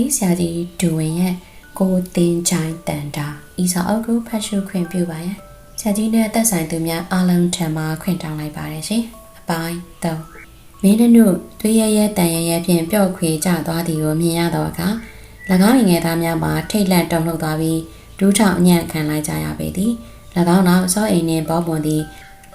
ကြီးဆရာကြီးဒူဝင်ရဲ့ကိုတင်ချိုင်းတန်တာဤစာအုပ်ကိုဖတ်ရှုခွင့်ပြုပါရန်ဆရာကြီးနဲ့သက်ဆိုင်သူများအားလုံးထံမှခွင့်တောင်းလိုက်ပါတယ်ရှင်အပိုင်း3မင်းတို့သွေးရရဲတန်ရရဲဖြင့်ပျော့ခွေကျသွားသည်ကိုမြင်ရတော့အခါ၎င်းငယ်သားများမှာထိတ်လန့်တုန်လှုပ်သွားပြီးဒူးထောင်အညံ့ခံလိုက်ကြရပေသည်၎င်းနောက်စောအိမ်နှင့်ဘောပွန်သည်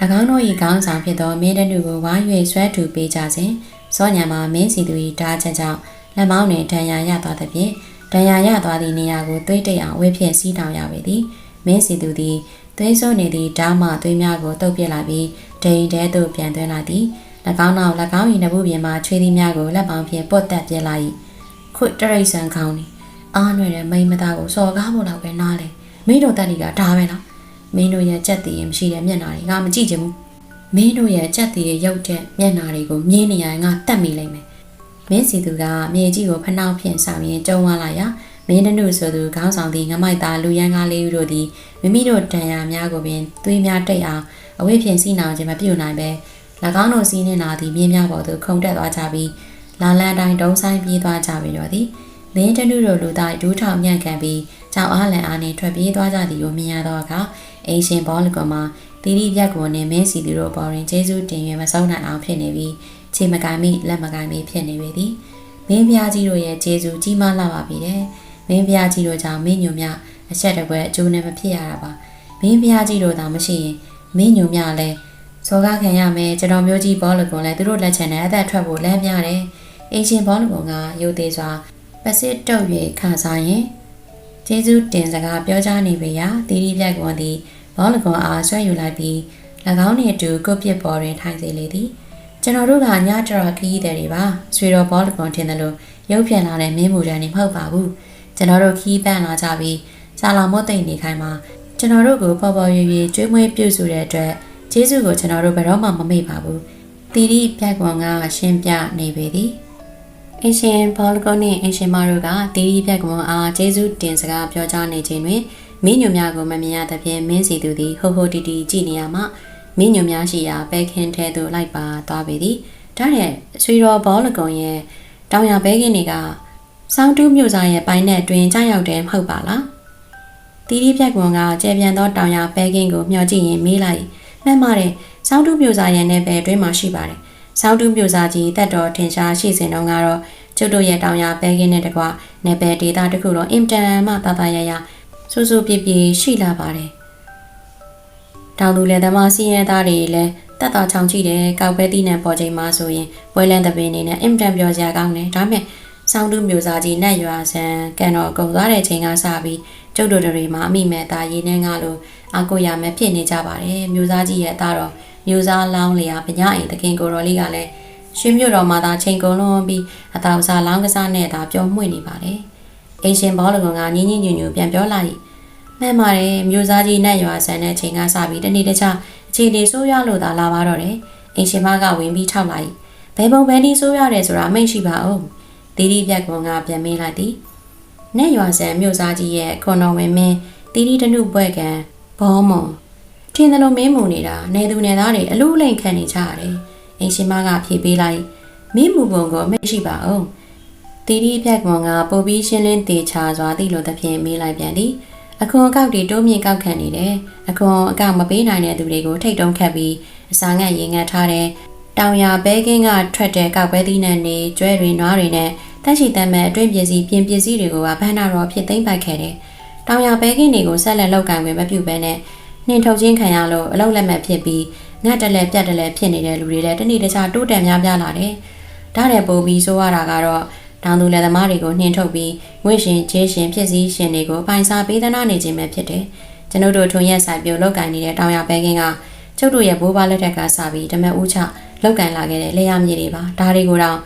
၎င်းတို့၏ခေါင်းဆောင်ဖြစ်သောမင်းတို့ကိုဝိုင်း၍ဆွဲထူပေးကြစဉ်စောညာမှာမင်းစီသူ၏တားချက်ကြောင့် လက်မောင်းနှင့်ဒဏ်ရာရသွားသဖြင့်ဒဏ်ရာရသွားသည့်နေရာကိုသွေးတိတ်အောင်ဝှေ့ဖြင့်စီးတောင်ရပေသည်မင်းစီသူသည်သွေးဆိုးနေသည့်ဓာမသွေးများကိုတုပ်ပြစ်လာပြီးဒိန်တဲသို့ပြန်သွင်းလာသည်၎င်းနောက်၎င်း၏နဘူးပြင်မှချွေးသီးများကိုလက်ပေါင်းဖြင့်ပုတ်တက်ပြစ်လိုက်၏ခွတ်တရိတ်ဆန်ခေါင်းသည်အားနွယ်တဲ့မိန်းမသားကိုစော်ကားဖို့လောက်ပဲနားလေမင်းတို့တက်ဒီကဒါပဲလားမင်းတို့ရဲ့ကြက်တည်ရင်မရှိတဲ့မျက်နှာတွေကမကြည့်ချင်ဘူးမင်းတို့ရဲ့ကြက်တည်ရဲ့ရုပ်တဲ့မျက်နှာတွေကိုမြင်နေရရင်ငါတတ်မိလိမ့်မယ် မင်းစီသူကမြေကြီးကိုဖနှောက်ဖြင့်ဆောင်ရင်ကျုံသွားလာရာမင်းတို့ဆိုသူခေါင်းဆောင်သည့်ငမိုက်သားလူရန်ကားလေးတို့သည်မိမိတို့တန်ရာများကိုပင်သွေးများတိတ်အောင်အဝိဖြင့်စီးနှောင်ခြင်းမပြုနိုင်ပဲ၎င်းတို့စီးနှင်လာသည့်မြင်းများပေါ်သို့ခုန်တက်သွားကြပြီးလာလန်တိုင်းတုံးဆိုင်ပြေးသွားကြပြီတော့သည်မင်းတနုတို့လူသားဒူးထောင်ညံ့ခံပြီးကြောင်အားလန်အားနှင့်ထွက်ပြေးသွားကြသည်ကိုမြင်ရတော့အခါအင်ရှင်ဘောလကွန်မှာတီတီပြက်ကွန်နှင့်မင်းစီသူတို့ပေါ်တွင်ကျေးဇူးတင်ရမဆုံးနိုင်အောင်ဖြစ်နေပြီး ခြေမကိုင်မိလက်မကိုင်မိဖြစ်နေပေသည်မင်းပြားကြီးတို့ရဲ့ကျေးဇူးကြီးမားလာပါပြီတဲ့မင်းပြားကြီးတို့ကြောင့်မင်းညုံမြအချက်တပွဲအကျိုးနဲ့မဖြစ်ရတာပါမင်းပြားကြီးတို့သာမရှိရင်မင်းညုံမြလည်းစောကားခံရမယ်ကျွန်တော်မျိုးကြီးဘောလကွန်လည်းသူတို့လက်ချက်နဲ့အသက်ထွက်ဖို့လမ်းပြတယ်အင်ရှင်ဘောလကွန်ကရုပ်သေးစွာပစစ်တုပ်၍ခါစားရင်ကျေးဇူးတင်စကားပြောကြားနေပေရာတီတီပြက်ကွန်သည်ဘောလကွန်အားဆွဲယူလိုက်ပြီး၎င်းနှင့်အတူကုတ်ပစ်ပေါ်တွင်ထိုင်စေလေသည် ကျွန်တော်တို့ကညကြတော့ခီးတဲ့တွေပါဆွေတော်ဘောလကွန်ထင်တယ်လို့ရုပ်ပြန်လာတဲ့မင်းမူတန်းနေမဟုတ်ပါဘူးကျွန်တော်တို့ခီးပန့်လာကြပြီးစာလာမော့သိမ့်နေခိုင်းမှာကျွန်တော်တို့ကိုပေါ်ပေါ်ရွရွကျွေးမွေးပြုစုတဲ့အတွက်ကျေးဇူးကိုကျွန်တော်တို့ဘယ်တော့မှမမေ့ပါဘူးတီတီပြက်ကွန်ကရှင်းပြနေပေသည်အရှင်ဘောလကွန်နှင့်အရှင်မတို့ကတီတီပြက်ကွန်အားကျေးဇူးတင်စကားပြောကြားနေခြင်းတွင်မင်းညိုများကိုမမြင်ရသဖြင့်မင်းစီသူသည်ဟိုဟိုတီတီကြည့်နေရမှ မင်းညိုများရှိရာပဲခင်းထဲသို့လိုက်ပါသွားပေသည်ဒါနဲ့ဆွေတော်ဘောလကွန်ရဲ့တောင်ရဘဲခင်းတွေကစောင်းတူးမြို့သားရဲ့ပိုင်းနဲ့တွင်ကြားရောက်တယ်မဟုတ်ပါလားတီတီပြက်ကွန်ကကျေပြန်သောတောင်ရဘဲခင်းကိုမျှော်ကြည့်ရင်မေးလိုက်မှန်ပါတယ်စောင်းတူးမြို့သားရဲ့နယ်ပယ်တွင်မှာရှိပါတယ်စောင်းတူးမြို့သားကြီးတက်တော်ထင်ရှားရှိစဉ်တုန်းကတော့ကျုပ်တို့ရဲ့တောင်ရဘဲခင်းနဲ့တကွနယ်ပယ်ဒေသတစ်ခုတော့အင်တန်မှတသားရရစူးစူးပြပြရှိလာပါတယ် တောင်သူလည်းသမားစီးရဲသားတွေလည်းတက်တာချောင်ကြည့်တယ်ကောက်ပဲတီးနဲ့ပေါ်ချိန်မှာဆိုရင်ပွဲလန်းတပင်းနေနဲ့အင်တန်ပြောစရာကောင်းတယ်ဒါပေမဲ့ဆောင်းတူးမျိုးစားကြီးနဲ့ရွာဆန်ကန်တော်ကုန်သွားတဲ့ချိန်ကစပြီးကျုပ်တို့တွေမှာအမိမဲ့သားရင်းနှင်းကားလို့အကိုရမဲ့ဖြစ်နေကြပါတယ်မျိုးစားကြီးရဲ့အသားတော်မျိုးစားလောင်းလျာပညာအိမ်တခင်ကိုတော်လေးကလည်းရွှေမြို့တော်မှာသာချိန်ကုန်လွန်ပြီးအသာစားလောင်းကစားနဲ့သာပျော်မွေ့နေပါတယ်အင်ရှင်ဘောလကွန်ကညင်းညင်းညွညွပြန်ပြောလိုက် မှန်ပါတယ်မျိုးစားကြီးနဲ့ရွာဆန်တဲ့ချိန်ကစပြီးတနေ့တခြားအခြေအနေဆိုးရွားလို့သာလာပါတော့တယ်အင်ရှင်မကဝင်ပြီးထောက်လိုက်ဘယ်ပုံဘယ်နည်းဆိုးရွားတယ်ဆိုတာမိတ်ရှိပါအောင်တီတီပြက်ကွန်ကပြန်မေးလိုက်သည်နဲ့ရွာဆန်မြို့စားကြီးရဲ့ခွန်တော်ဝင်မင်းတီတီတနုပွဲကံဘောမွန်ထင်းတယ်လို့မင်းမူနေတာနေသူနေသားတွေအလူလိမ့်ခံနေကြရတယ်အင်ရှင်မကဖြေပေးလိုက်မင်းမူပုံကိုအမရှိပါအောင်တီတီပြက်ကွန်ကပိုပြီးရှင်းလင်းတေချာစွာသိလို့သဖြင့်မေးလိုက်ပြန်သည် အခွန်အကောက်တွေတိုးမြင့်ကောက်ခံနေတယ်အခွန်အကောက်မပေးနိုင်တဲ့သူတွေကိုထိတ်တုံးခတ်ပြီးအစာငတ်ရင်ငတ်ထားတယ်တောင်ရဘဲကင်းကထွက်တဲ့ကောက်ပဲသီးနှံတွေကျွဲတွေနွားတွေနဲ့တက်ရှိတမ်းမဲ့အတွင်းပစ္စည်းပြင်ပစ္စည်းတွေကိုကဘန်းနာတော်ဖြစ်သိမ့်ပိုက်ခဲ့တယ်။တောင်ရဘဲကင်းတွေကိုဆက်လက်လောက်ကန်ခွင့်မပြုဘဲနဲ့နှင်ထုတ်ခြင်းခံရလို့အလောက်လက်မဲ့ဖြစ်ပြီးငတ်တလဲပြတ်တလဲဖြစ်နေတဲ့လူတွေလည်းတနေ့တခြားတိုးတက်များပြားလာတယ်။ဒါနဲ့ပိုပြီးဆိုရတာကတော့ တောင်သူလယ်သမားတွေကိုနှင်ထုတ်ပြီးငွေရှင်ကျေးရှင်ဖြစ်စည်းရှင်တွေကိုပိုင်စားပေးသနာနေခြင်းပဲဖြစ်တယ်။ကျွန်ုပ်တို့ထွန်ရက်ဆိုင်ပြုတ်လောက်ကန်နေတဲ့တောင်ရဘဲကင်းကကျုပ်တို့ရဲ့ဘိုးဘွားလက်ထက်ကစပြီးဓမ္မဦးချလောက်ကန်လာခဲ့တဲ့လေယာမြေတွေပါဒါတွေကိုတော့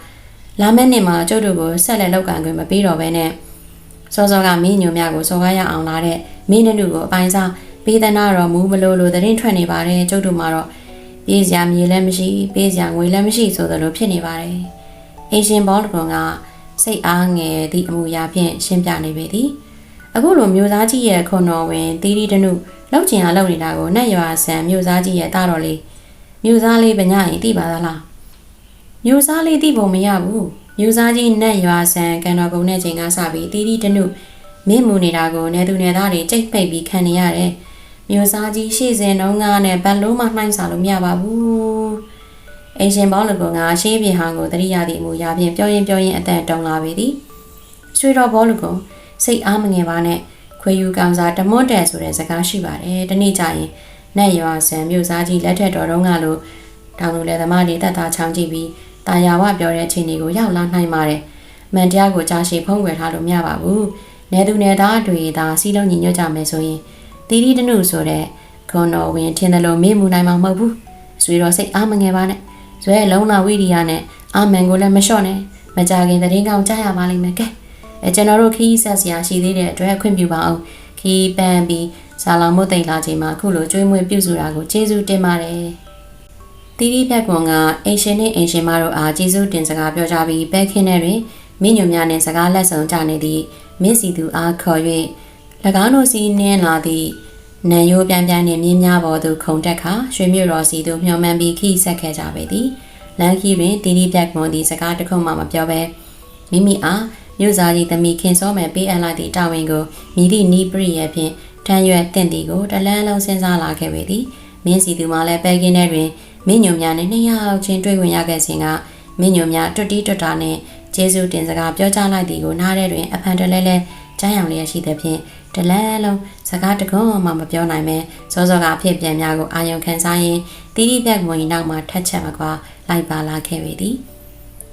လာမယ့်နှစ်မှာကျုပ်တို့ကိုဆက်လက်လောက်ကန်ခွင့်မပေးတော့ဘဲနဲ့စောစောကမင်းညိုမြကိုစောကားရအောင်လာတဲ့မင်းနုကိုအပိုင်းစားပေးသနာတော်မူမလို့လို့သတင်းထွက်နေပါတယ်ကျုပ်တို့မှာတော့ပေးစရာမြေလည်းမရှိပေးစရာငွေလည်းမရှိဆိုသလိုဖြစ်နေပါတယ်အင်ရှင်ဘောလကွန်က စိတ်အားငယ်သည့်အမူအရာဖြင့်ရှင်းပြနေပေသည်အခုလိုမျိုးသားကြီးရဲ့ခွန်တော်ဝင်တီတီတနုလောက်ကျင်အားလောက်နေတာကိုနတ်ရွာဆန်မျိုးသားကြီးရဲ့တားတော်လေးမျိုးသားလေးပညာရင်သိပါသလားမျိုးစားလေးသိဖို့မရဘူးမျိုးစားကြီးနတ်ရွာဆန်ကန်တော်ကုန်းတဲ့ချိန်ကစပြီးတီတီတနုမင်းမူနေတာကိုနေသူနေသားတွေကြိတ်ပိတ်ပြီးခံနေရတယ်မျိုးစားကြီးရှေ့စဉ်တုန်းကနဲ့ဘတ်လုံးမနှိုင်းစာလို့မရပါဘူး အင်ရှင်ဘောလကောငါရှေးပြင်ဟောင်းကိုတရိယာသည့်အမူအရာဖြင့်ပြောရင်ပြောရင်အတန်တုံလာပေသည်ရွှေတော်ဘောလကောစိတ်အားမငယ်ပါနဲ့ခွေယူကောင်စားတမွတ်တယ်ဆိုတဲ့စကားရှိပါတယ်တနေ့ကျရင်နတ်ရွာဆန်မျိုးစားကြီးလက်ထက်တော်တုန်းကလို့တောင်သူလယ်သမားတွေတက်တာချောင်းကြည့်ပြီးတာယာဝပြောတဲ့အချိန်တွေကိုရောက်လာနိုင်ပါတယ်။မန်တရားကိုကြားရှိဖုံးကွယ်ထားလို့မရပါဘူး။နေသူနေသားတွေသာစီးလုံးညီညွတ်ကြမယ်ဆိုရင်တီတီတနုဆိုတဲ့ခွန်တော်ဝင်ထင်တယ်လို့မေ့မှုနိုင်မှာမဟုတ်ဘူး။ဆွေတော်စိတ်အားမငယ်ပါနဲ့။ ဇွဲလုံးလာဝိရိယနဲ့အာမန်ကိုလည်းမလျှော့နဲ့။မကြခင်သတင်းကောင်းကြားရပါလိမ့်မယ်ကဲ။အဲကျွန်တော်တို့ခီးဆက်စရာရှိသေးတဲ့အတွက်ခွင့်ပြုပါအောင်။ခီးပန်းပြီးဇာလောင်မုတ်တိတ်လာချိန်မှာခုလိုကြွေးမွေးပြုစုတာကိုကျေးဇူးတင်ပါတယ်။တီတီဖြတ်ကွန်ကအင်ရှင်နဲ့အင်ရှင်မတို့အားကျေးဇူးတင်စကားပြောကြပြီးပဲခင်းတဲ့တွင်မင်းညွန်များနှင့်စကားလက်ဆောင်ကြနေသည့်မင်းစီသူအားခေါ်၍၎င်းတို့စီနင်းလာသည့် နံရိုးပြန်ပြန်နှင့်မြင်းများပေါ်သို့ခုန်တက်ခါရွှေမြို့တော်စီသို့မျှော်မှန်းပြီးခီးဆက်ခဲ့ကြပေသည်လမ်းခီးတွင်တီတီဖြတ်ကွန်သည်စကားတစ်ခုမှမပြောဘဲမိမိအားမြို့သားကြီးသမီးခင်စောမယ်ပေးအပ်လိုက်သည့်တာဝန်ကိုမိသည့်နီးပရိရဲ့ဖြင့်ထမ်းရွက်တင့်သည်ကိုတလန်းလုံးစဉ်းစားလာခဲ့ပေသည်မင်းစီသူမှလည်းပဲကင်းတဲ့တွင်မင်းညုံများနဲ့နှစ်ယောက်ချင်းတွေ့ဝင်ရခဲ့စဉ်ကမင်းညုံများတွတ်တီးတွတ်တာနဲ့ကျေးဇူးတင်စကားပြောကြားလိုက်သည်ကိုနားထဲတွင်အဖန်တလဲလဲ ကြားရောင်လျက်ရှိသဖြင့်တလန်းလုံးစကားတကုံးမှမပြောနိုင်ပဲစောစောကအဖြစ်ပြန်များကိုအာယုံခံစားရင်းတီတီပြက်မွန်နောက်မှထက်ချက်မကွာလိုက်ပါလာခဲ့ပေသည်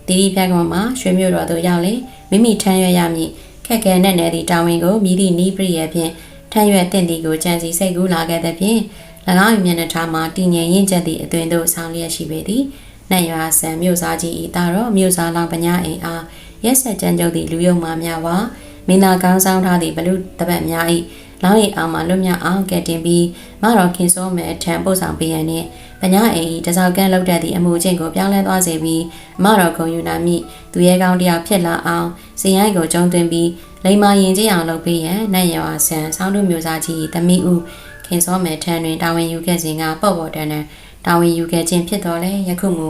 တီတီပြက်ကမမှာရွှေမြို့တော်သို့ရောက်လေမိမိထမ်းရွက်ရမည်ခက်ခဲနဲ့နေသည့်တာဝန်ကိုမြည်သည့်နီးပရိရဲ့ဖြင့်ထမ်းရွက်တင့်သည်ကိုကြံစီစိတ်ကူးလာခဲ့တဲ့ဖြင့်၎င်း၏မျက်နှာထားမှာတည်ငြိမ်ရင့်ကျက်သည့်အသွင်သို့ဆောင်လျက်ရှိပေသည်။နတ်ရွာဆန်မြို့စားကြီးဤသားတော်မြို့စားလောင်ပညာအိမ်အားရက်ဆက်ကြမ်းကြုတ်သည့်လူယုံမှများဝါ မင်းသားကောင်းဆောင်ထားသည့်ဘလူတပတ်များ၏လောင်း၏အောင်မှလွတ်မြောက်အောင်ကဲတင်ပြီးမတော်ခင်စောမဲထံပို့ဆောင်ပေးရန်နှင့်ပညာအိမ်၏တစောက်ကန်းလောက်တတ်သည့်အမှုချင်းကိုပြောင်းလဲသွားစေပြီးမတော်ခုံယူနာမိသူရဲကောင်းတယောက်ဖြစ်လာအောင်စီရိုင်းကိုကျုံသွင်းပြီးလိမ္မာရင်ကြီးအောင်လုပ်ပေးရန်နတ်ရွာဆန်ဆောင်းတို့မျိုးစားကြီးသမီးဦးခင်စောမဲထံတွင်တာဝန်ယူခဲ့စဉ်ကပေါ့ပေါ့တန်းတန်းတာဝန်ယူခဲ့ခြင်းဖြစ်တော်လဲယခုမူ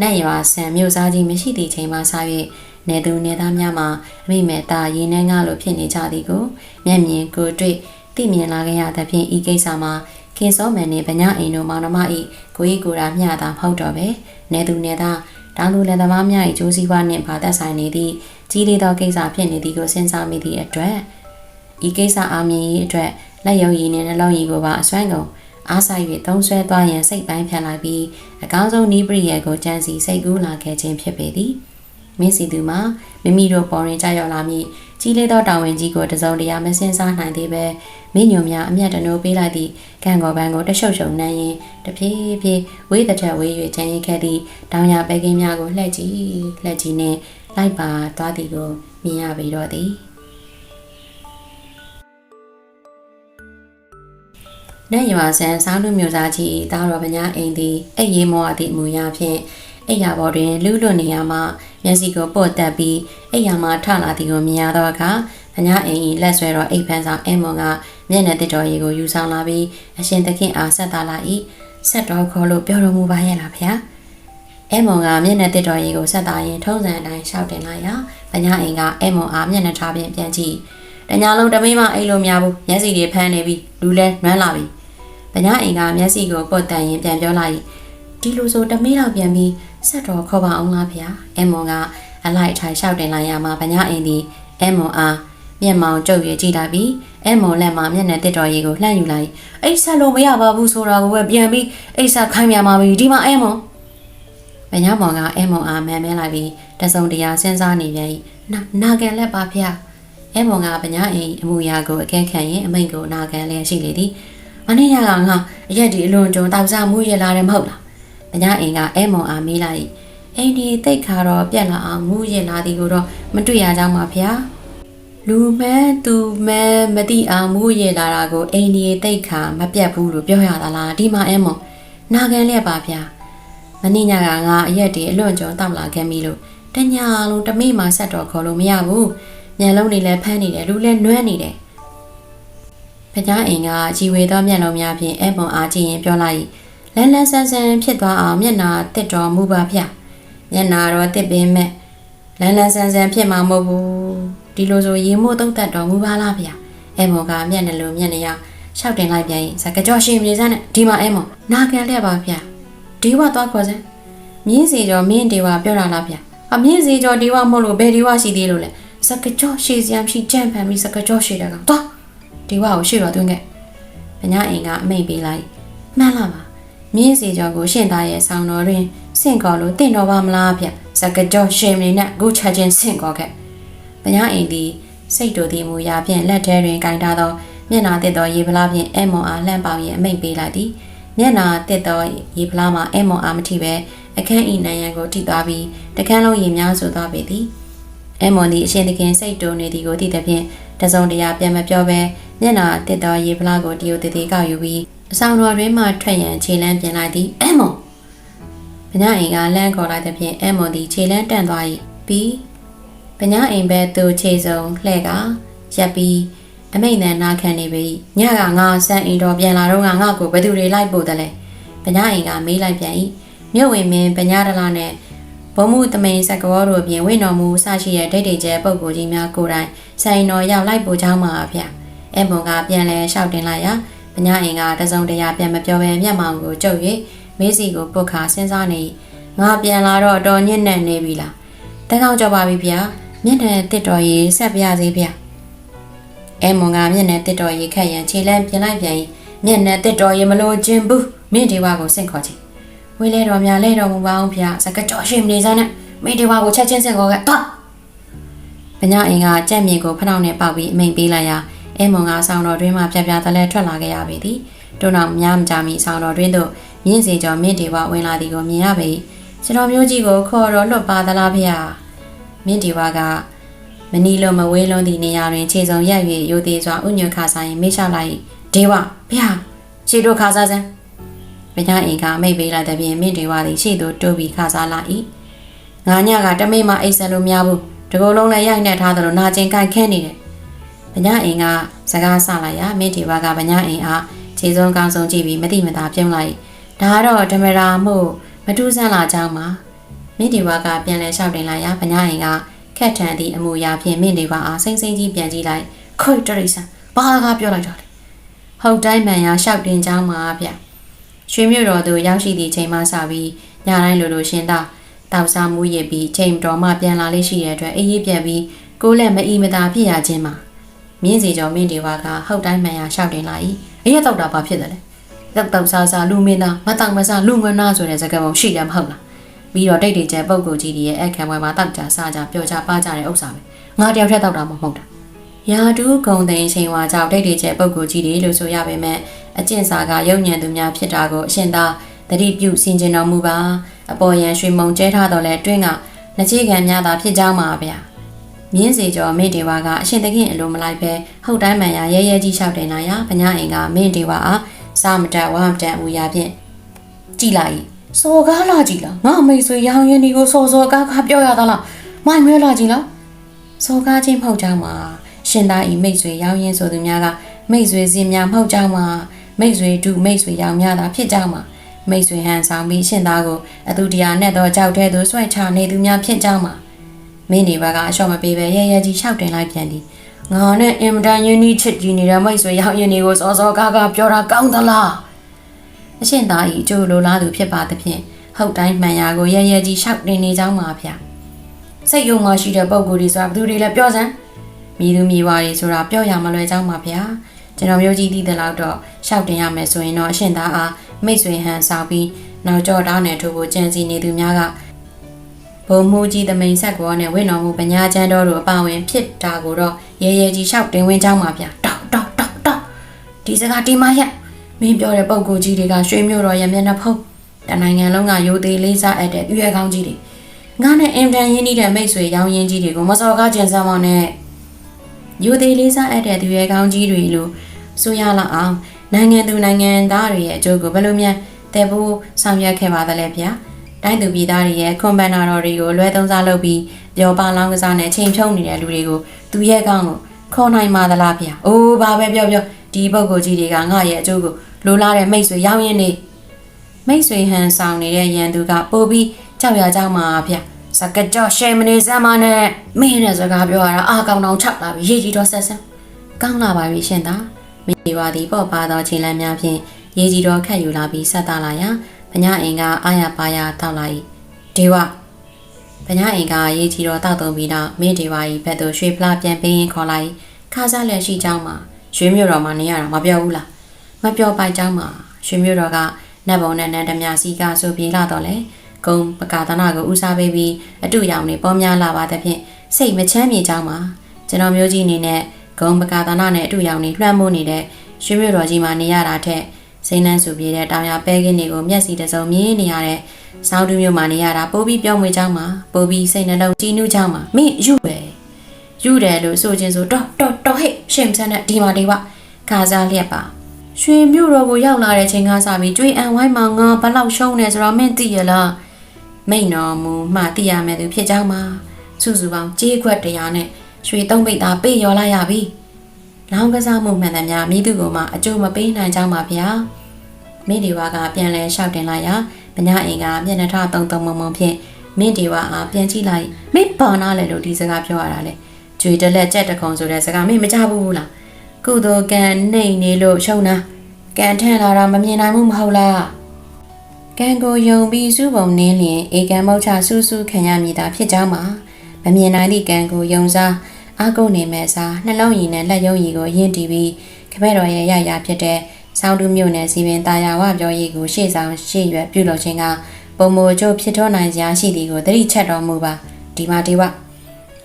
နတ်ရွာဆန်မျိုးစားကြီးမရှိသည့်ချိန်မှစ၍ နေသူနေသားများမှာအမိမဲ့တာရင်းနှန်းကားလိုဖြစ်နေကြသည်ကိုမျက်မြင်ကိုတွေ့သိမြင်လာခဲ့ရသဖြင့်ဤကိစ္စမှာခင်စောမယ်နှင့်ဗညာအိမ်တို့မောင်နှမ၏ကိုကြီးကိုယ်တာမျှတာမဟုတ်တော့ပဲနေသူနေသားတောင်သူလက်သမားများ၏ကြိုးစည်းပွားနှင့်ဘာသက်ဆိုင်နေသည့်ကြီးလေးသောကိစ္စဖြစ်နေသည်ကိုစဉ်းစားမိသည့်အတွက်ဤကိစ္စအားမြင်၏အတွက်လက်ရုံရည်နှင့်နှလုံးရည်ကိုပါအစွမ်းကုန်အားဆိုင်၍သုံးဆွဲသွားရန်စိတ်ပိုင်းဖြတ်လိုက်ပြီးအကောင်းဆုံးနီးပရိယေကိုကြံစီစိတ်ကူးလာခဲ့ခြင်းဖြစ်ပေသည် မင်းစီသူမှာမိမိတို့ပေါ်ရင်ကြရောက်လာမည့်ကြီးလေးသောတာဝန်ကြီးကိုတစုံတရာမစင်စားနိုင်သေးပဲမင်းညုံများအမျက်တနိုးပေးလိုက်သည့်ကံကောပန်းကိုတရှုပ်ရှုံနှမ်းရင်တဖြည်းဖြည်းဝေးတစ်ထက်ဝေး၍ချမ်းရင်ခဲ့သည့်တောင်ရပဲကင်းများကိုလှည့်ကြည့်လှည့်ကြည့်နှင့်လိုက်ပါသွားသည်ကိုမြင်ရပြီတော့သည်နတ်ရွာဆန်စားလူမျိုးသားကြီးတားတော်ပညာအိမ်သည်အိတ်ရေးမောအသည့်အမူအရာဖြင့် အိယာဘော်တွင်လူးလွတ်နေရမှမျက်စိကိုပုတ်တက်ပြီးအိယာမှထလာသည်ကိုမြင်ရသောအခါအညာအိမ်၏လက်ဆွဲတော်အိတ်ဖန်းဆောင်အိမ်မွန်ကမျက်နှာတစ်တော်ရီကိုယူဆောင်လာပြီးအရှင်သခင်အားဆက်သားလာ၏ဆက်တော်ခေါ်လို့ပြောတော်မူပါရဲ့လားဗျာအဲမွန်ကမျက်နှာတစ်တော်ရီကိုဆက်သားရင်ထုံးစံအတိုင်းရှောက်တင်လိုက်ရာပညာအိမ်ကအဲမွန်အားမျက်နှာထားပြင်ပြန်ကြည့်တညာလုံးတမိမအိမ်လိုများဘူးမျက်စိတွေဖမ်းနေပြီလူလဲနွမ်းလာပြီပညာအိမ်ကမျက်စိကိုပုတ်တန်ရင်ပြန်ပြောလိုက် ဒီလိုဆိုတမိတော့ပြန်ပြီးဆက်တော်ခေါ်ပါအောင်လားဗျာအဲမွန်ကအလိုက်ထိုင်ရှောက်တင်လိုက်ရမှာပညာအိမ်ဒီအဲမွန်အားမျက်မှောင်ကျုပ်ရကြည့်လိုက်ပြီးအဲမွန်လက်မှာမျက်နှာတစ်တော်ရီကိုလှမ်းယူလိုက်အိတ်ဆက်လို့မရပါဘူးဆိုတာကိုပဲပြန်ပြီးအိတ်ဆက်ခိုင်းမြန်ပါပြီဒီမှာအဲမွန်ပညာမောင်ကအဲမွန်အားမှန်မဲလိုက်ပြီးတစုံတရာစဉ်းစားနေပြန်နာနာကန်လက်ပါဗျာအဲမွန်ကပညာအိမ်အမူအရာကိုအကဲခံရင်အမိန့်ကိုနာခံလျက်ရှိလေသည်မနေ့ကငါအရက်ဒီအလွန်ကြုံတောက်စားမှုရလာတယ်မဟုတ်လား ပညာအိမ်ကအဲမွန်အားမေးလိုက်အိမ်ဒီတိတ်ခါတော့ပြက်လာအောင်ငူးရလာသည်ကိုတော့မတွေ့ရကြောင်းပါဗျာလူမဲသူမဲမတိအောင်မူးရလာတာကိုအိမ်ဒီတိတ်ခါမပြတ်ဘူးလို့ပြောရတာလားဒီမှာအဲမွန်နာခံလျက်ပါဗျာမနေ့ညကငါအရက်ဒီအလွန်ကြုံတောက်လာခဲ့ပြီလို့တညာလုံးတမိမှဆက်တော့ခေါ်လို့မရဘူးမျက်လုံးတွေလည်းဖမ်းနေတယ်လူလည်းနွမ်းနေတယ်ဖကြားအိမ်ကជីဝေသောမျက်လုံးများဖြင့်အဲမွန်အားကြည့်ရင်ပြောလိုက် လန်းလန်းဆန်းဆန်းဖြစ်သွားအောင်မျက်နာတစ်တော်မူပါဗျမျက်နာတော့တစ်ပင်မဲ့လန်းလန်းဆန်းဆန်းဖြစ်မှာမဟုတ်ဘူးဒီလိုဆိုရေမို့တုတ်သက်တော်မူပါလားဗျာအဲမော်ကမျက်နှာလိုမျက်နှာရောက်ရှောက်တင်လိုက်ပြန်ရင်စကကြောရှိမနေစမ်းနဲ့ဒီမှာအဲမော်နာကန်လက်ပါဗျာဒီဝသွားခေါ်စမ်းမြင်းစီကျော်မင်းဒီဝပြောတာလားဗျာအမြင့်စီကျော်ဒီဝမဟုတ်လို့ဘယ်ဒီဝရှိသေးလို့လဲစကကြောရှိစရာမရှိကြံ့ဖန်ပြီးစကကြောရှိတယ်ကောင်သွားဒီဝကိုရှိတော်သွင်းခဲ့ပညာအိမ်ကအမိတ်ပေးလိုက်မှန်လားပါ မြင်းစီကျော်ကိုရှင့်သားရဲ့ဆောင်းတော်တွင်ဆင့်ခေါ်လို့တင့်တော်ပါမလားဗျစကကြောရှင်မနေနဲ့အခုချက်ချင်းဆင့်ခေါ်ခဲ့ပညာအိမ်သည်စိတ်တို့သည်မူရာဖြင့်လက်ထဲတွင်ကင်ထားသောမျက်နာတစ်သောရေပလားဖြင့်အဲမွန်အားလှမ်းပေါင်ရင်အမိတ်ပေးလိုက်သည်မျက်နာတစ်သောရေပလားမှာအဲမွန်အားမထိပဲအခန်းဤနံရံကိုထိသွားပြီးတခန်းလုံးရေများဆိုသွားပေသည်အဲမွန်သည်အရှင်သခင်စိတ်တုံနေသည်ကိုသိတဲ့ဖြင့်တစုံတရာပြန်မပြောဘဲမျက်နာတစ်သောရေပလားကိုတရုတ်တည်ကောက်ယူပြီး အဆောင်တော်တွင်မှထွက်ရန်ခြေလန်းပြင်လိုက်သည်အဲမွန်ပညာအိမ်ကလမ်းခေါ်လိုက်တဲ့ဖြင့်အဲမွန်သည်ခြေလန်းတန့်သွား၏ပြီးပညာအိမ်ဘက်သို့ခြေစုံလှဲ့ကရပ်ပြီးအမိန်နဲ့နာခံနေပြီညကငါဆန်းအိမ်တော်ပြန်လာတော့ငါငါ့ကိုဘယ်သူတွေလိုက်ပို့တယ်လဲပညာအိမ်ကမေးလိုက်ပြန်၏မြို့ဝင်မင်းပညာဒလာနဲ့ဘုံမှုတမိန်စကဝေါတို့အပြင်ဝိတော်မူစရှိတဲ့ဒိတ်တိကျဲပုံကိုကြီးများကိုယ်တိုင်ဆိုင်တော်ရောက်လိုက်ပို့ချောင်းမှာဗျအဲမွန်ကပြန်လဲရှောက်တင်လိုက်ရာ ပညာအိမ်ကတစုံတရာပြန်မပြောဘဲမျက်မှောင်ကိုကျုပ်၍မေးစီကိုပုတ်ခါစဉ်းစားနေငါပြန်လာတော့တော်ညစ်နေနေပြီလားတကောင်းကြောက်ပါပြီဗျာမျက်နှာတစ်တော်ရေးဆက်ပြစေဗျအဲမွန်ကမျက်နှာတစ်တော်ရေးခက်ရန်ခြေလန်းပြင်လိုက်ပြန်မျက်နှာတစ်တော်ရေးမလို့ခြင်းဘူးမင်းဒီဝါကိုစင့်ခေါ်ချင်ဝေးလဲတော်များလဲတော်မူပါအောင်ဗျာစကကြောရှိမနေစမ်းနဲ့မင်းဒီဝါကိုချက်ချင်းစင့်ခေါ်ခဲ့တော့ပညာအိမ်ကကြက်မြေကိုဖနှောက်နဲ့ပေါက်ပြီးအမိန်ပေးလိုက်ရာ အဲမွန်ကဆောင်းတော်တွင်းမှာပြပြတလဲထွက်လာခဲ့ရပြီသည်တို့နောက်များမကြမီဆောင်းတော်တွင်းသို့မြင့်စီကျော်မြင့်ဒီဝါဝင်လာသည်ကိုမြင်ရပေကျွန်တော်မျိုးကြီးကိုခေါ်တော့လွတ်ပါသလားဗျာမြင့်ဒီဝါကမနီလိုမဝေးလုံးသည့်နေရာတွင်ခြေစုံရက်၍ရိုသေးစွာဥညွန့်ခါဆိုင်မေးလျှောက်လိုက်ဒေဝဗျာခြေတို့ခါစားစမ်းပညာအိမ်ကမိတ်ပေးလိုက်တဲ့ပြင်မြင့်ဒီဝါသည်ရှေ့သို့တိုးပြီးခါစားလာ၏ငါညကတမိတ်မအိတ်ဆက်လို့မရဘူးတကောလုံးလည်းရိုက်နှက်ထားသလိုနာကျင်ကန်ခဲနေတယ် ပညာအိမ်ကစကားဆလိုက်ရာမြင့်ဒီဝါကပညာအိမ်အားခြေစုံကောင်းဆုံးကြည့်ပြီးမတိမတာပြုံးလိုက်ဒါကတော့ဓမရာမှုမထူးဆန်းလာကြောင်းမှာမြင့်ဒီဝါကပြန်လဲလျှောက်တင်လိုက်ရာပညာအိမ်ကခက်ထန်သည့်အမူအရာဖြင့်မြင့်ဒီဝါအားစိမ့်စိမ့်ကြီးပြန်ကြည့်လိုက်ခွတ်တရိစံဘာကပြောလိုက်တော့လေဟုတ်တိုင်းမှန်ရာလျှောက်တင်ကြောင်းမှာဗျရွှေမြို့တော်သို့ရောက်ရှိသည့်ချိန်မှစပြီးညတိုင်းလိုလိုရှင်းသားတောက်စားမှုရပြီးချိန်တော်မှပြန်လာလေးရှိတဲ့အတွက်အေးအေးပြက်ပြီးကိုလက်မအီမသာဖြစ်ရခြင်းမှာ မြင်းစီကျော်မင်းဒီဝါကဟုတ်တိုင်းမှန်ရာလျှောက်တင်လာ၏အေးရတော့တာဘာဖြစ်တယ်လဲတောက်တောက်စားစားလူမင်းသားမတောက်မစားလူငွနာဆိုတဲ့စကားပုံရှိတယ်မဟုတ်လားပြီးတော့တိတ်တိတ်ကျပုံကိုကြီးရဲ့အခမ်းပွဲမှာတောက်ကြစားကြပျော်ကြပါကြတဲ့ဥစ္စာပဲငါတယောက်ထက်တောက်တာမဟုတ်တာရာဒူးဂုံသိန်းချိန်ဝါကြောင့်တိတ်တိတ်ကျပုံကိုကြီးတွေလို့ဆိုရပေမဲ့အကျင့်စာကရုံညံသူများဖြစ်တာကိုအရှင်သာတတိပြုစင်ကျင်တော်မူပါအပေါ်ရန်ရွှေမုံကျဲထားတော့လဲတွင်းကနှချေခံများသာဖြစ်ကြောင်းပါဗျာ မြင်းစီကျော်မင်းဒေဝါကအရှင်သခင်အလိုမလိုက်ပဲဟုတ်တိုင်းမှန်ရရဲရဲကြီးလျှောက်တင်လာရာပညာအိမ်ကမင်းဒေဝါအားစာမတက်ဝါမတက်မူရာဖြင့်ကြည်လိုက်စော်ကားလာကြည်လားငါအမေဆွေရောင်ရင်ဒီကိုစော်စော်ကားကားပြောရသလားမိုင်မဲလာကြည်လားစော်ကားချင်းမဟုတ်ကြောင်းမှာရှင်သားဤမိတ်ဆွေရောင်ရင်ဆိုသူများကမိတ်ဆွေစင်များမဟုတ်ကြောင်းမှာမိတ်ဆွေဒုမိတ်ဆွေရောင်များသာဖြစ်ကြောင်းမှာမိတ်ဆွေဟန်ဆောင်ပြီးရှင်သားကိုအတူတရားနဲ့တော့ကြောက်တဲ့သူဆွဲချနေသူများဖြစ်ကြောင်းမှာ မင်းဒီဘက်ကအလျှော့မပေးပဲရဲရဲကြီးရှောက်တင်လိုက်ပြန်သည်ငါနဲ့အင်မတန်ယဉ်နီးချစ်ကြည်နေတဲ့မိတ်ဆွေရောင်ရင်တွေကိုစောစောကားကားပြောတာကောင်းသလားအရှင်သားဤအကျိုးလိုလားသူဖြစ်ပါသဖြင့်ဟုတ်တိုင်းမှန်ရာကိုရဲရဲကြီးရှောက်တင်နေကြောင်းပါဗျစိတ်ယုံမှရှိတဲ့ပုံကိုယ်တွေဆိုတာဘယ်သူတွေလဲပြောစမ်းမိသူမိဘတွေဆိုတာပြောရမလွယ်ကြောင်းပါဗျာကျွန်တော်မျိုးကြီးသိတဲ့လောက်တော့ရှောက်တင်ရမယ်ဆိုရင်တော့အရှင်သားအားမိတ်ဆွေဟန်ဆောင်ပြီးနောက်ကျော်တောင်းနဲ့ထိုးဖို့ကြံစီနေသူများက ဘုံမှုကြီးသမိန်ဆက်ကောနဲ့ဝိနော်မှုပညာချမ်းတော်တို့အပါဝင်ဖြစ်တာကိုတော့ရဲရဲကြီးရှောက်တင်ဝင်ကြောင်းပါဗျာတောက်တောက်တောက်တောက်ဒီစကားတီမရက်မင်းပြောတဲ့ပုံကိုကြီးတွေကရွှေမြို့တော်ရဲ့မျက်နှာဖုံးတနိုင်ငံလုံးကရိုသေလေးစားအပ်တဲ့ဥယျာဉ်ကောင်းကြီးတွေငါနဲ့အင်တန်ရင်းနှီးတဲ့မိတ်ဆွေရောင်းရင်းကြီးတွေကိုမစော်ကားကျင်စမ်းမောင်းနဲ့ရိုသေလေးစားအပ်တဲ့သူရဲကောင်းကြီးတွေလို့ဆိုရလောက်အောင်နိုင်ငံသူနိုင်ငံသားတွေရဲ့အကျိုးကိုဘယ်လိုများတည်ဖို့ဆောင်ရွက်ခဲ့ပါသလဲဗျာ တိုင်းသူပြည်သားတွေရဲ့ခွန်ပန်နာတော်တွေကိုလွဲသုံးစားလုပ်ပြီးပြောပါလောင်းကစားနဲ့ချိန်ဖြုံနေတဲ့လူတွေကိုသူရဲ့ကောင်းလို့ခေါ်နိုင်ပါသလားဗျာအိုးဘာပဲပြောပြောဒီပုဂ္ဂိုလ်ကြီးတွေကငါရဲ့အကျိုးကိုလိုလားတဲ့မိတ်ဆွေရောင်းရင်းနေမိတ်ဆွေဟန်ဆောင်နေတဲ့ရန်သူကပို့ပြီးကြောက်ရကြောက်မှာဗျစကကြောရှေမနေစမ်းမနဲ့မင်းနဲ့စကားပြောရတာအာကောင်တောင်ချလာပြီရေကြီးတော့ဆက်ဆန်းကောင်းလာပါပြီရှင်သာမိဘသည်ပေါ့ပါသောခြေလမ်းများဖြင့်ရေကြီးတော့ခတ်ယူလာပြီးဆက်သားလာရာ ပညာအင်ကအာရပါရတောက်လာ၏ဒေဝပညာအင်ကရေကြီးတော့တောက်သုံးပြီးတော့မင်းဒေဝ၏ဘက်သို့ရွှေဖလားပြန်ပေးရင်ခေါ်လိုက်ခါစားလက်ရှိเจ้าမှာရွှေမြို့တော်မှာနေရတာမပြောဘူးလားမပြောပိုက်เจ้าမှာရွှေမြို့တော်ကနတ်ဘုံနဲ့နန်းဓမြစီကဆိုပြေလာတော့လေကုံပကာသနာကိုဦးစားပေးပြီးအတူရောင်နေပေါ်များလာပါတဲ့ဖြင့်စိတ်မချမ်းမြေเจ้าမှာကျွန်တော်မျိုးကြီးအနေနဲ့ဂုံပကာသနာနဲ့အတူရောင်နေလွှမ်းမိုးနေတဲ့ရွှေမြို့တော်ကြီးမှာနေရတာထက် ။စိမ့်နှန်းစုပြေတဲ့တောင်ယာပဲကင်းတွေကိုမျက်စီတစုံမြင်နေရတဲ့စောင်းတူးမျိုးမှနေရတာပိုးပြီးပြောင်းဝေးကြောင်းမှာပိုးပြီးစိတ်နှလုံးကြည်နူးကြောင်းမှာမင်းယူပဲ။ယူတယ်လို့ဆိုချင်းဆိုတော့တော့တော့ဟဲ့ရှင်စန်းနဲ့ဒီမာဒီဝခါစားလျက်ပါ။ရွှေမြို့တော်ကိုရောက်လာတဲ့ချိန်ကစပြီးကျွေးအန်ဝိုင်းမှာငါဘလောက်ရှုံးနေဆိုတော့မင်းသိရလား။မိန်တော်မူမှသိရမယ်သူဖြစ်ကြောင်းမှာစုစုပေါင်းကြေးခွက်တရားနဲ့ရွှေသုံးပိတ်သားပေးရော်လိုက်ရပြီ။ လောင်းကစားမှုမှန်သမျှမိသူကမှအကျိုးမပေးနိုင်ကြောင်းပါဗျာမိဒီဝါကပြန်လဲလျှောက်တင်လိုက်ရာဗညာအိမ်ကမျက်နှာထတုံတုံမုံမုံဖြင့်မင်းဒီဝါအားပြန်ကြည့်လိုက်မိဘာနာလဲလို့ဒီစကားပြောရတာလေကျွေတက်လက်ကြက်တကုံဆိုတဲ့စကားမင်းမကြဘူးလားကုသိုလ်ကံနှိမ့်နေလို့ရှုံးတာကံထန့်လာတာမမြင်နိုင်ဘူးမဟုတ်လားကံကိုယုံပြီးစုပုံနင်းလျင်ဧကံမောက်ချဆူးဆူးခံရမည်သာဖြစ်ကြောင်းမှာမမြင်နိုင်သည့်ကံကိုယုံစား အကုနေမဲ့စားနှလုံးရည်နဲ့လက်ယုံရည်ကိုရင့်တီးပြီးခမဲတော်ရဲ့ရရဖြစ်တဲ့ဆောင်းတူးမြို့နယ်စီပင်တာယာဝပြောရည်ကိုရှေ့ဆောင်ရှေ့ရွယ်ပြုလုပ်ခြင်းကပုံမိုကျိုးဖြစ်ထွန်းနိုင်စရာရှိသည်ကိုသတိချက်တော်မူပါဒီမှာဒီဝ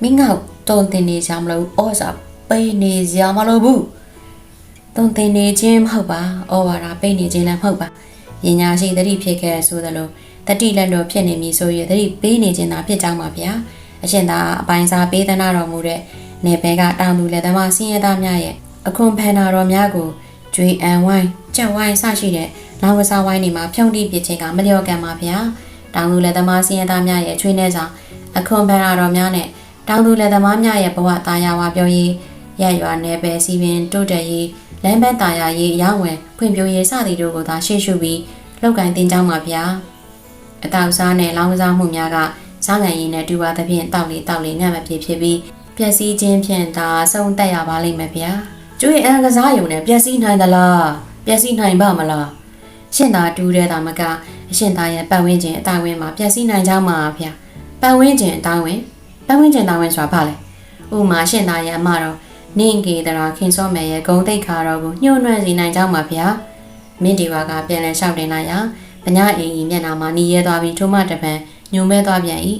မင်းငေါတုံတင်နေကြမလို့ဩဇာပေးနေစရာမလိုဘူးတုံသင်နေခြင်းမဟုတ်ပါ။ဩဝါဒပိတ်နေခြင်းလည်းမဟုတ်ပါ။ပညာရှိသတိဖြစ်ခဲ့ဆိုသလိုတတိလက်တော်ဖြစ်နေပြီဆိုရင်သတိပေးနေခြင်းသာဖြစ်ကြောင်းပါဗျာ။အရှင်သာအပိုင်းစားပေးသနာတော်မူတဲ့ နေဘဲကတောင်သူလက်သမားစင်းရဲသားများရဲ့အခွန်ဖန်နာတော်များကိုကျွေးအံဝိုင်းကြက်ဝိုင်းစရှိတဲ့လောင်ကစားဝိုင်းတွေမှာဖြုံတိပစ်ခြင်းကမလျော်ကန်ပါဗျာ။တောင်သူလက်သမားစင်းရဲသားများရဲ့ချွေးနှဲစာအခွန်ဖန်နာတော်များနဲ့တောင်သူလက်သမားများရဲ့ဘဝတာယာဝါပြောရေးရရွာနယ်ပယ်စီပင်တိုးတက်ရေးလမ်းဘက်တာယာရေးရောင်းဝယ်ဖွံ့ဖြိုးရေးစသည်တို့ကိုသာရှေ့ရှုပြီးလောက်ကင်တင်ကြောင်းပါဗျာအတောက်စားနဲ့လောင်းကစားမှုများကစားငံရည်နဲ့တူပါသဖြင့်တောက်လေတောက်လေငတ်မဖြစ်ဖြစ်ပြီး ပျက်စီးခြင်းဖြင့်သာဆုံးသက်ရပါလိမ့်မယ်ဗျာကျွေးအန်ကစားယုံနဲ့ပျက်စီးနိုင်သလားပျက်စီးနိုင်ပါမလားရှင်သာတူးတဲ့တာမကအရှင်သာရဲ့ပတ်ဝန်းကျင်အတိုင်းဝင်းမှာပျက်စီးနိုင်ကြောင်းပါဗျာပတ်ဝန်းကျင်အတိုင်းဝင်းပတ်ဝန်းကျင်အတိုင်းဝင်းဆိုတာဘာလဲဥမာရှင်သာရဲ့အမတော်နင့်ကေတရာခင်စောမယ်ရဲ့ဂုံတိတ်ခါတော်ကိုညှို့နှွမ်းစီနိုင်ကြောင်းပါဗျာမင်းဒီဝါကပြန်လဲလျှောက်တင်လိုက်ရာဗညာအင်ကြီးမျက်နှာမှာနီးရဲသွားပြီးထိုးမတပံညုံမဲသွားပြန်၏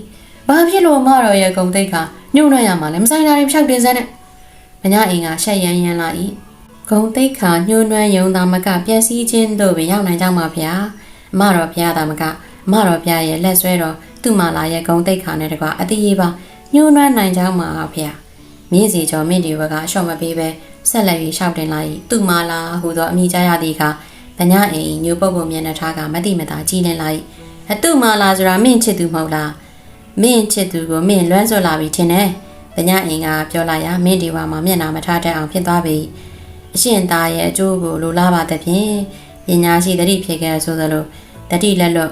ဘာဖြစ်လို့မတော်ရဲ့ဂုံတိတ်ခါညှို့နှွမ်းရမှာလဲမဆိုင်တာတွေဖြောက်တင်စမ်းနဲ့ဗညာအင်ကရှက်ရမ်းရမ်းလာ၏ဂုံတိတ်ခါညှို့နှွမ်းယုံသားမကပျက်စီးခြင်းတို့ပဲရောက်နိုင်ကြောင်းပါဗျာအမတော်ဘုရားသားမကအမတော်ဘုရားရဲ့လက်ဆွဲတော်သူ့မာလာရဲ့ဂုံတိတ်ခါနဲ့တကွာအတိရေးပါညှို့နှွမ်းနိုင်ကြောင်းပါဗျာမြင့်စီကျော်မင်းဒီဘက်ကရှော့မပေးပဲဆက်လက်ပြီးရှောက်တင်လိုက်သူ့မလားဟူသောအမိကြရသည်ကဗညာအိမ်ညိုပုတ်ပုံမျက်နှာထားကမတိမတာကြည်လင်လိုက်အသူ့မလားဆိုတာမင်းချစ်သူမဟုတ်လား မင်းချစ်သူကိုမင်းလွမ်းစွလာပြီထင်တယ်ဗညာအိမ်ကပြောလိုက်ရမင်းဒီဝါမှာမျက်နှာမထားတတ်အောင်ဖြစ်သွားပြီအရှင်သားရဲ့အကျိုးကိုလိုလားပါတဲ့ဖြင့်ပညာရှိသတိဖြစ်ခဲ့ဆိုသလိုတတိလက်လွတ်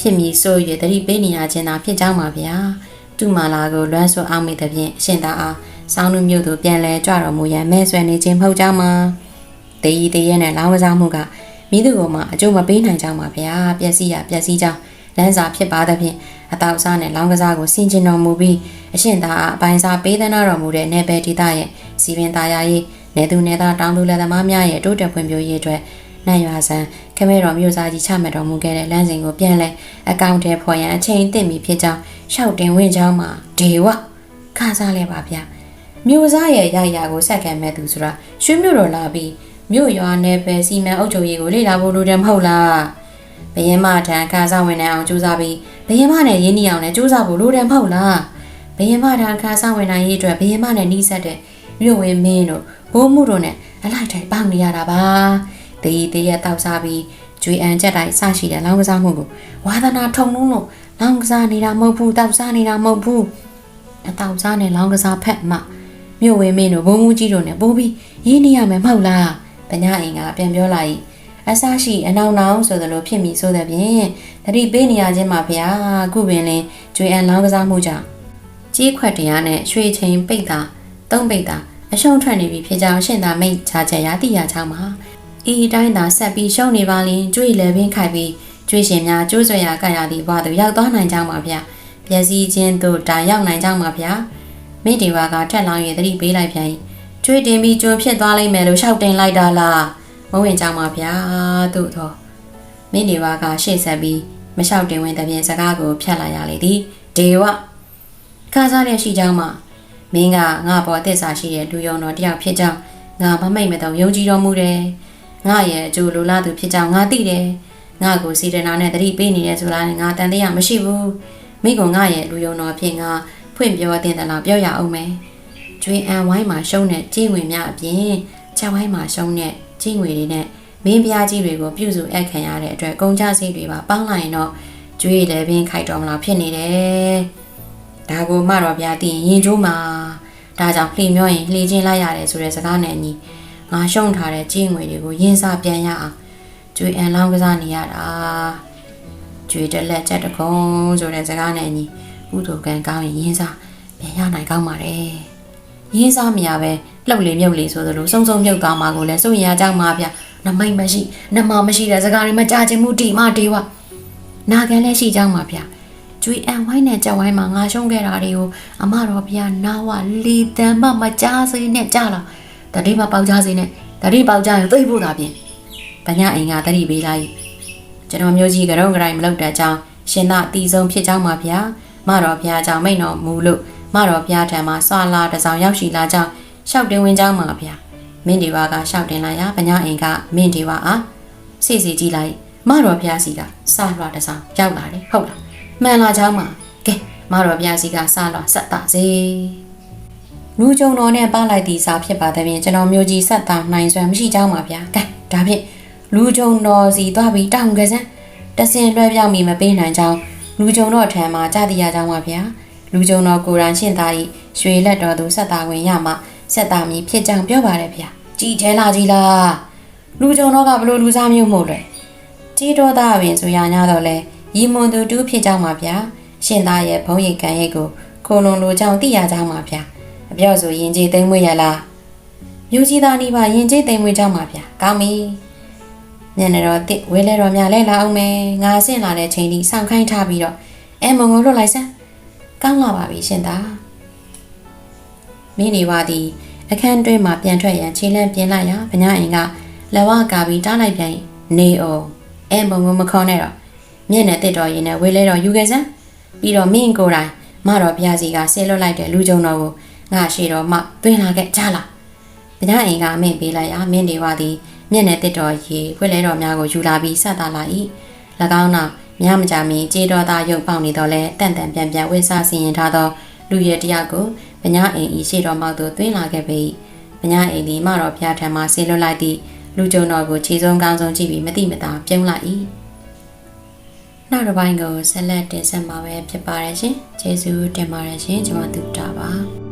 ဖြစ်မည်ဆို၍တတိပေးနေရခြင်းသာဖြစ်ကြောင်းပါဗျာသူ့မလားကိုလွမ်းစွအောင်မိတဲ့ဖြင့်အရှင်သားအားဆောင်းလူမျိုးတို့ပြန်လဲကြွတော်မူရန်မဲဆွဲနေခြင်းမဟုတ်ကြောင်းမှာတေးရီတေးရဲနဲ့လောင်းကစားမှုကမိသူကိုမှအကျိုးမပေးနိုင်ကြောင်းပါဗျာပျက်စီးရပျက်စီးကြောင်းလမ်းစာဖြစ်ပါသဖြင့် အတောက်စားနဲ့လောင်းကစားကိုဆင်ကျင်တော်မူပြီးအရှင်သာအပိုင်းစားပေးသနာတော်မူတဲ့နေပယ်ဒေသရဲ့စီပင်သားရရေးနေသူနေသားတောင်သူလက်သမားများရဲ့တိုးတက်ဖွံ့ဖြိုးရေးအတွက်နိုင်ရွာဆန်ခမဲတော်မျိုးစားကြီးချမှတ်တော်မူခဲ့တဲ့လမ်းစဉ်ကိုပြန်လဲအကောင့်ထဲဖော်ရန်အချိန်တင့်ပြီဖြစ်ကြောင်းရှောက်တင်ဝင်ကြောင်းမှာဒေဝခါစားလဲပါဗျာမြို့စားရဲ့ရရကိုဆက်ခံမဲ့သူဆိုတာရွှေမြို့တော်လာပြီးမြို့ရွာနယ်ပယ်စီမံအုပ်ချုပ်ရေးကိုလေ့လာဖို့လိုတယ်မဟုတ်လားဘယင်းမထံခါစားဝင်နိုင်အောင်ကြိုးစားပြီး ဘယင်းမနဲ့ရင်းနှီးအောင်လည်းကြိုးစားဖို့လိုတယ်မဟုတ်လားဘယင်းမထံခါစားဝင်နိုင်ရေးအတွက်ဘယင်းမနဲ့နှီးဆက်တဲ့မြို့ဝင်မင်းတို့ဘိုးမှုတို့နဲ့အလိုက်တိုင်းပေါင်းနေရတာပါတည်တည်ရတောက်စားပြီးကျွေးအန်ချက်တိုင်းစရှိတဲ့လောင်းကစားမှုကိုဝါသနာထုံလုံးလို့လောင်းကစားနေတာမဟုတ်ဘူးတောက်စားနေတာမဟုတ်ဘူးအတောက်စားနဲ့လောင်းကစားဖက်မှမြို့ဝင်းမင်းတို့ဘုံမူကြီးတို့နဲ့ပိုးပြီးရင်းနေရမယ်မဟုတ်လား။ပညာအိမ်ကပြန်ပြောလိုက် အဆရှိအနောင်နောင်ဆိုသလိုဖြစ်မိဆိုတဲ့ဖြင့်တတိပေးနေရခြင်းမှာဗျာခုပင်လင်ကျွေအန်လောင်းကစားမှုကြောင့်ကြီးခွက်တရားနဲ့ရွှေချင်းပိတ်တာသုံးပိတ်တာအရှုံးထွက်နေပြီဖြစ်ကြောင်းရှင်းသာမိတ်ချချက်ရတိရချောင်းမှာဤအတိုင်းသာဆက်ပြီးရှုံးနေပါလင်ကျွေလည်းပင်ခိုက်ပြီးကျွေရှင်များကျိုးဆွေရကရသည့်ဘဝသို့ရောက်သွားနိုင်ကြောင်းပါဗျာပျက်စီးခြင်းသို့တာရောက်နိုင်ကြောင်းပါဗျာမိတေဝါကထက်လောင်းရသတိပေးလိုက်ပြန်၏ကျွေတင်ပြီးကျွန်းဖြစ်သွားလိမ့်မယ်လို့ရှောက်တင်လိုက်တာလား မဝင်ကြောင်းပါဗျာသို့သောမိနေဝါကရှေ့ဆက်ပြီးမလျှောက်တင်ဝင်တဲ့ပြင်စကားကိုဖြတ်လာရလေသည်ဒေဝခါစားတဲ့ရှိကြောင်းမှာမင်းကငါပေါ်တစ္ဆာရှိတဲ့လူယုံတော်တယောက်ဖြစ်ကြောင်းငါမမိတ်မတော့ယုံကြည်တော်မူတယ်ငါရဲ့အကျိုးလိုလားသူဖြစ်ကြောင်းငါသိတယ်ငါကိုစီဒနာနဲ့တတိပေးနေတယ်ဆိုလားငါတန်တရားမရှိဘူးမိကငါရဲ့လူယုံတော်ဖြစ်ငါဖွင့်ပြောတဲ့တလားပြောရအောင်မယ်ကျွေးအန်ဝိုင်းမှာရှုံးတဲ့ကြီးငွေများအပြင်ချက်ဝိုင်းမှာရှုံးတဲ့ ကြီးငွေတွေနဲ့မင်းပြားကြီးတွေကိုပြုစုအပ်ခံရတဲ့အတွက်ကုန်ကြစည်တွေပါပေါင်းလိုက်ရင်တော့ကျွေးလည်းပင်ခိုက်တော်မလားဖြစ်နေတယ်ဒါကိုမှတော့ဗျာတည်ရင်ကျိုးမှာဒါကြောင့်လှေမျောရင်လှေချင်းလိုက်ရတယ်ဆိုတဲ့စကားနဲ့အညီငါရှုံးထားတဲ့ကြီးငွေတွေကိုရင်းစားပြန်ရအောင်ကျွေးအန်လောင်းကစားနေရတာကျွေးတက်လက်ချက်တကုံဆိုတဲ့စကားနဲ့အညီကုသိုလ်ကံကောင်းရင်ရင်းစားပြန်ရနိုင်ကောင်းပါတယ် ရင်းစားမရပဲလှုပ်လေမြုပ်လေဆိုသလိုစုံစုံမြုပ်သွားမှာကိုလည်းစိုးရင်အကြောင်းမှာဗျနမိတ်မရှိနမမရှိတဲ့စကားတွေမကြချင်မှုတီမတေဝနာခံလည်းရှိကြောင်းမှာဗျကျွေးအန်ဝိုင်းနဲ့ကြောက်ဝိုင်းမှာငါရှုံးခဲ့တာတွေကိုအမတော်ဗျာနာဝလီတန်မမကြားစေနဲ့ကြလာတတိမပေါက်ကြစေနဲ့တတိပေါက်ကြရင်သိဖို့သာပြင်ပညာအိမ်ကတတိပေးလိုက်ကျွန်တော်မျိုးကြီးကရုံးကတိုင်းမလုပ်တဲ့ကြောင်းရှင်သာအတီဆုံးဖြစ်ကြောင်းပါဗျာမတော်ဗျာကြောင့်မိတ်တော်မူလို့ မတော်ဘုရားထံမှာဆွာလာတစောင်ရောက်ရှိလာကြောင်းရှောက်တင်ဝင်ကြောင်းမှာဗျာမင်းဒီဝါကရှောက်တင်လာရာပညာအိမ်ကမင်းဒီဝါအားစီစီကြည့်လိုက်မတော်ဘုရားစီကစလွာတစောင်ရောက်လာတယ်ဟုတ်လားမှန်လားကြောင်းမှာကဲမတော်ဘုရားစီကစလွာဆက်တာစေလူကြုံတော်နဲ့ပါလိုက်သည်စာဖြစ်ပါတဲ့ပြင်ကျွန်တော်မျိုးကြီးဆက်တာနိုင်စွမ်းမရှိကြောင်းပါဗျာကဲဒါဖြင့်လူကြုံတော်စီသွားပြီးတောင်းကြစမ်းတစင်လွှဲပြောင်းပြီးမပေးနိုင်ကြောင်းလူကြုံတော်ထံမှာကြားသိရကြောင်းပါဗျာ လူကြုံတော်ကိုရန်ရှင်းသားဤရွှေလက်တော်သူဆက်သားဝင်ရမှဆက်သားမီဖြစ်ကြောင်ပြောပါတယ်ဗျာကြည်ချဲလာကြီးလားလူကြုံတော်ကဘလို့လူစားမျိုးမို့လဲကြီးတော်သားပင်ဆိုရညာတော့လဲရီမွန်သူတူးဖြစ်ကြောင်ပါဗျာရှင်းသားရဲ့ဘုံရိတ်ကန်ရိတ်ကိုကိုလွန်လိုကြောင်သိရကြောင်ပါဗျာအပြော့ဆိုရင်ကြီးသိမ့်မွေးရလားမြို့ကြီးသားနေပါရင်ကြီးသိမ့်မွေးကြောင်ပါဗျာကောင်းပြီညနေတော့တစ်ဝဲလဲတော်များလဲလာအောင်မယ်ငါဆင့်လာတဲ့ချိန်ဒီစောင့်ခိုင်းထားပြီးတော့အဲမုံကိုလွတ်လိုက်စမ်း ကောင်းလာပါပြီရှင်သားမင်းနေပါသည်အခန်းတွင်းမှာပြန်ထွက်ရန်ခြေလန့်ပြင်းလိုက်ရာဗညာအိမ်ကလက်ဝါကာပြီးတားလိုက်ပြန်၏နေအောင်အဲမုံမမခေါ်နဲ့တော့မျက်နှာတစ်တော်ရင်နဲ့ဝေးလဲတော့ယူခဲ့စမ်းပြီးတော့မင်းကိုယ်တိုင်မတော်ဘုရားစီကဆေးလွတ်လိုက်တဲ့လူကြုံတော်ကိုငါရှိတော်မှတွင်းလာခဲ့ကြလားဗညာအိမ်ကအမိန့်ပေးလိုက်ရာမင်းနေပါသည်မျက်နှာတစ်တော်ရေဝေးလဲတော်များကိုယူလာပြီးဆက်တာလာ၏၎င်းနောက် ညမကြမီကြေတော်သားရုပ်ပေါက်နေတော့လဲတန်တန်ပြန်ပြန်ဝိစားစီရင်ထားသောလူရဲတယောက်ကိုဗညာအိမ်ဤရှေ့တော်မောက်သို့သွင်းလာခဲ့ပေ၏ဗညာအိမ်သည်မတော်ဖျားထံမှဆေးလွတ်လိုက်သည့်လူကြုံတော်ကိုခြေစုံကောင်းဆုံးကြည့်ပြီးမတိမတာပြုံးလိုက်၏နောက်တစ်ပိုင်းကိုဆက်လက်တင်ဆက်မှာပဲဖြစ်ပါတယ်ရှင်ကျေးဇူးတင်ပါတယ်ရှင်ကျွန်မတို့တာပါ